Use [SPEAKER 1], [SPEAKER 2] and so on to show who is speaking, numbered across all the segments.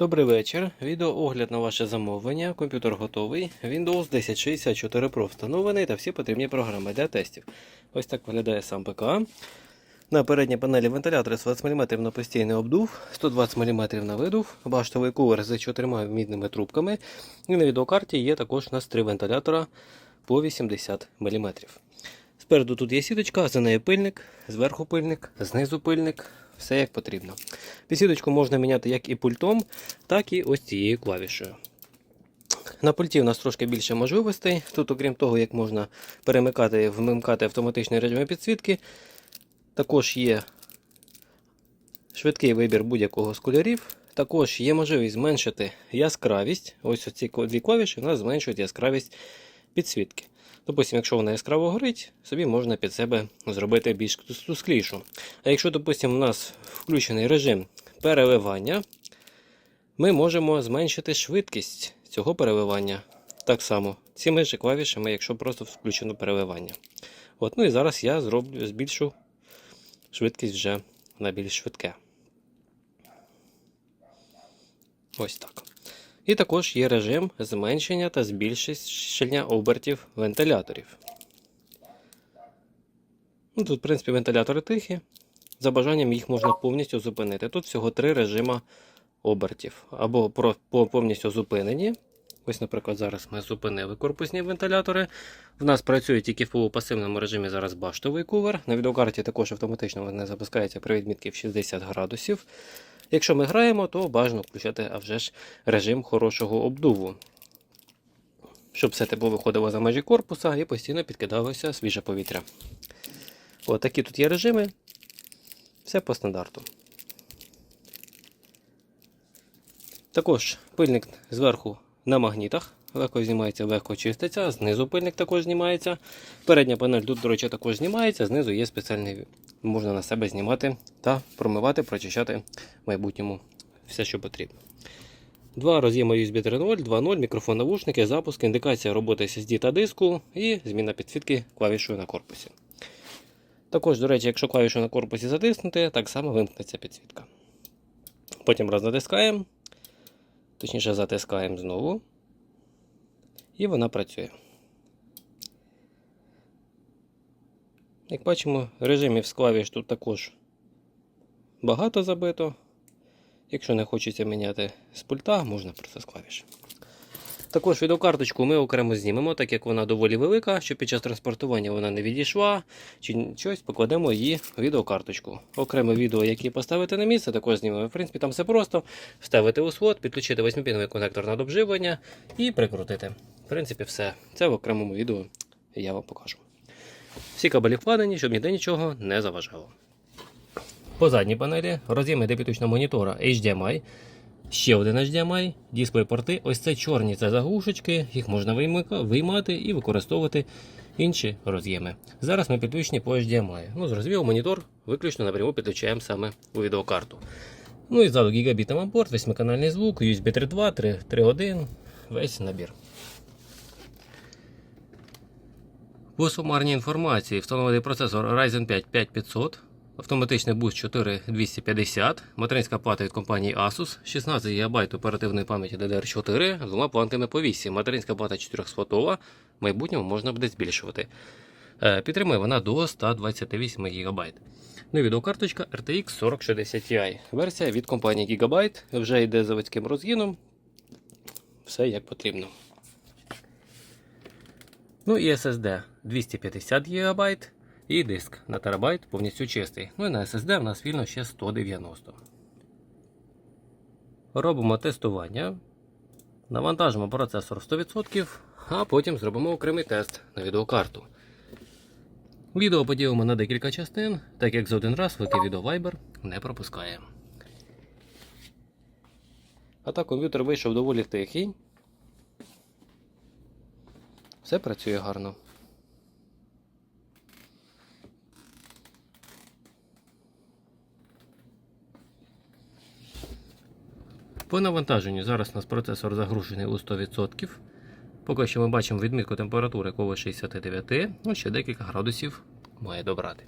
[SPEAKER 1] Добрий вечір. Відеоогляд на ваше замовлення. Комп'ютер готовий. Windows 1064 Pro встановлений та всі потрібні програми для тестів. Ось так виглядає сам ПК. На передній панелі вентилятор 20 мм на постійний обдув, 120 мм на видув, баштовий кувер з чотирма мідними трубками. І на відеокарті є також у нас три вентилятора по 80 мм. Спереду тут є сіточка, за нею пильник, зверху пильник, знизу пильник. Все як потрібно. Підсіточку можна міняти як і пультом, так і ось цією клавішею. На пульті у нас трошки більше можливостей. Тут, окрім того, як можна перемикати вмикати автоматичний режим підсвітки, також є швидкий вибір будь-якого з кольорів. Також є можливість зменшити яскравість. Ось ці дві клавіші у нас зменшують яскравість підсвітки. Допустимо, якщо вона яскраво горить, собі можна під себе зробити більш тусклішу. А якщо, допустимо, у нас включений режим переливання, ми можемо зменшити швидкість цього переливання. Так само цими ж клавішами, якщо просто включено переливання. От, ну і зараз я зроблю, збільшу швидкість вже на більш швидке. Ось так. І також є режим зменшення та збільшення обертів вентиляторів. Ну, Тут, в принципі, вентилятори тихі. За бажанням їх можна повністю зупинити. Тут всього три режима обертів. Або повністю зупинені. Ось, наприклад, зараз ми зупинили корпусні вентилятори. В нас працює тільки в полупасивному режимі зараз баштовий кувер. На відеокарті також автоматично вони запускаються при відмітці в 60 градусів. Якщо ми граємо, то бажано включати а вже ж режим хорошого обдуву. Щоб все тепло виходило за межі корпуса і постійно підкидалося свіже повітря. От такі тут є режими. Все по стандарту. Також пильник зверху на магнітах. Легко знімається, легко чиститься. Знизу пильник також знімається. Передня панель тут, до речі, також знімається. Знизу є спеціальний, можна на себе знімати та промивати, прочищати в майбутньому все, що потрібно. Два роз'єми USB 3.0, 2.0, мікрофон навушники, запуск, індикація роботи SSD та диску і зміна підсвітки клавішою на корпусі. Також, до речі, якщо клавішу на корпусі затиснути, так само вимкнеться підсвітка. Потім раз натискаємо, точніше затискаємо знову. І вона працює. Як бачимо, режимів з клавіш тут також багато забито. Якщо не хочеться міняти з пульта, можна просто з клавіш. Також відеокарточку ми окремо знімемо, так як вона доволі велика, щоб під час транспортування вона не відійшла, чи щось покладемо її в відеокарточку. Окреме відео, яке поставити на місце, також знімемо. В принципі, там все просто. Вставити у слот, підключити 8-піновий конектор на обживлення і прикрутити. В принципі, все. Це в окремому відео я вам покажу. Всі кабелі вкладені, щоб ніде нічого не заважало. По задній панелі роз'єми для підключного монітора HDMI. Ще один HDMI, дисплей-порти. Ось це чорні це заглушечки, їх можна виймати і використовувати інші роз'єми. Зараз ми підключені по HDMI. Ну, зрозуміло, монітор виключно напряму підключаємо саме у відеокарту. Ну і ззаду гігабіт порт, восьмиканальний звук, USB 3.2, 3.1, весь набір. По сумарній інформації встановлений процесор Ryzen 5 5500, автоматичний буст 4250, материнська плата від компанії Asus, 16 ГБ оперативної пам'яті DDR4, з двома плантами по 8, материнська плата 400 в майбутньому можна буде збільшувати. Е, Підтримує вона до 128 ГБ. Ну і відеокарточка RTX 4060 Ti. Версія від компанії Gigabyte вже йде заводським розгіном. Все як потрібно. Ну і SSD 250 ГБ і диск на терабайт повністю чистий. Ну і на SSD в нас вільно ще 190. Робимо тестування. Навантажимо процесор 100%, а потім зробимо окремий тест на відеокарту. Відео поділимо на декілька частин, так як за один раз великий відео Viber не пропускає. А так комп'ютер вийшов доволі тихий. Все працює гарно. По навантаженню зараз у нас процесор загружений у 100%. Поки що ми бачимо відмітку температури коло 69, ну ще декілька градусів має добрати.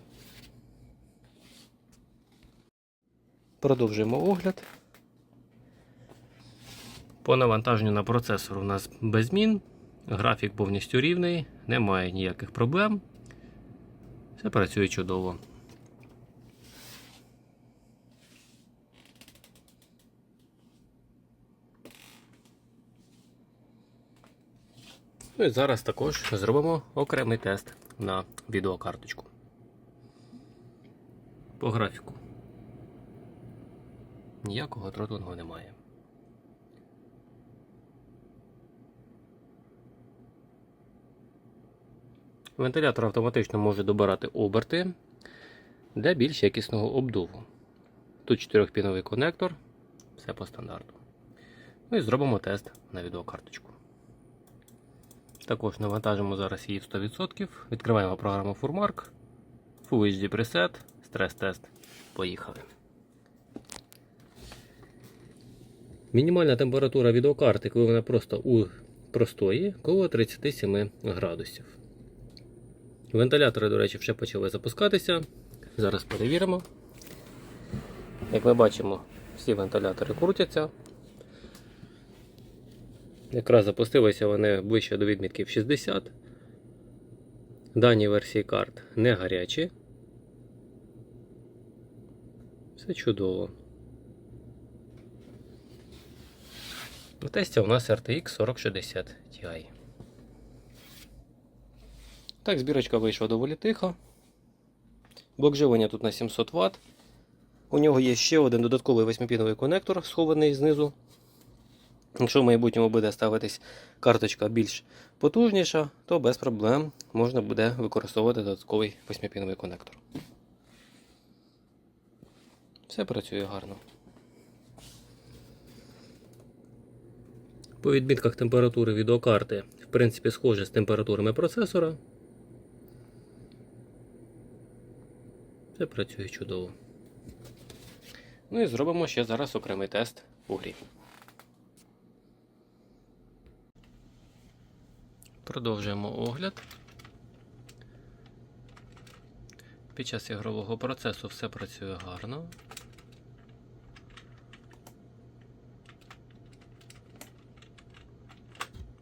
[SPEAKER 1] Продовжуємо огляд. По навантаженню на процесор у нас без змін. Графік повністю рівний, немає ніяких проблем. Все працює чудово. Ну і зараз також зробимо окремий тест на відеокарточку. По графіку. Ніякого тротлингу немає. Вентилятор автоматично може добирати оберти для більш якісного обдуву. Тут 4-піновий конектор, все по стандарту. Ну і зробимо тест на відеокарточку. Також навантажимо зараз її в 100%. Відкриваємо програму Furmark, Full HD Preset, стрес-тест. Поїхали. Мінімальна температура відеокарти, коли вона просто у простої, коло 37 градусів. Вентилятори, до речі, вже почали запускатися. Зараз перевіримо. Як ми бачимо, всі вентилятори крутяться. Якраз запустилися вони ближче до відмітків 60. Дані версії карт не гарячі. Все чудово. В тесті у нас RTX 4060 Ti. Так, збірочка вийшла доволі тихо. Блок живлення тут на 700 Вт. У нього є ще один додатковий 8-піновий конектор, схований знизу. Якщо в майбутньому буде ставитись карточка більш потужніша, то без проблем можна буде використовувати додатковий 8-піновий конектор. Все працює гарно. По відмітках температури відеокарти, в принципі, схоже з температурами процесора. Все працює чудово. Ну і зробимо ще зараз окремий тест у грі. Продовжуємо огляд. Під час ігрового процесу все працює гарно.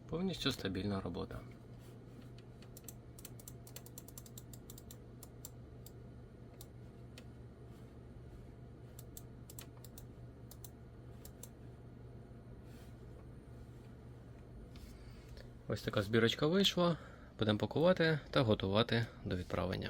[SPEAKER 1] Повністю стабільна робота. Ось така збірочка вийшла. Будемо пакувати та готувати до відправлення.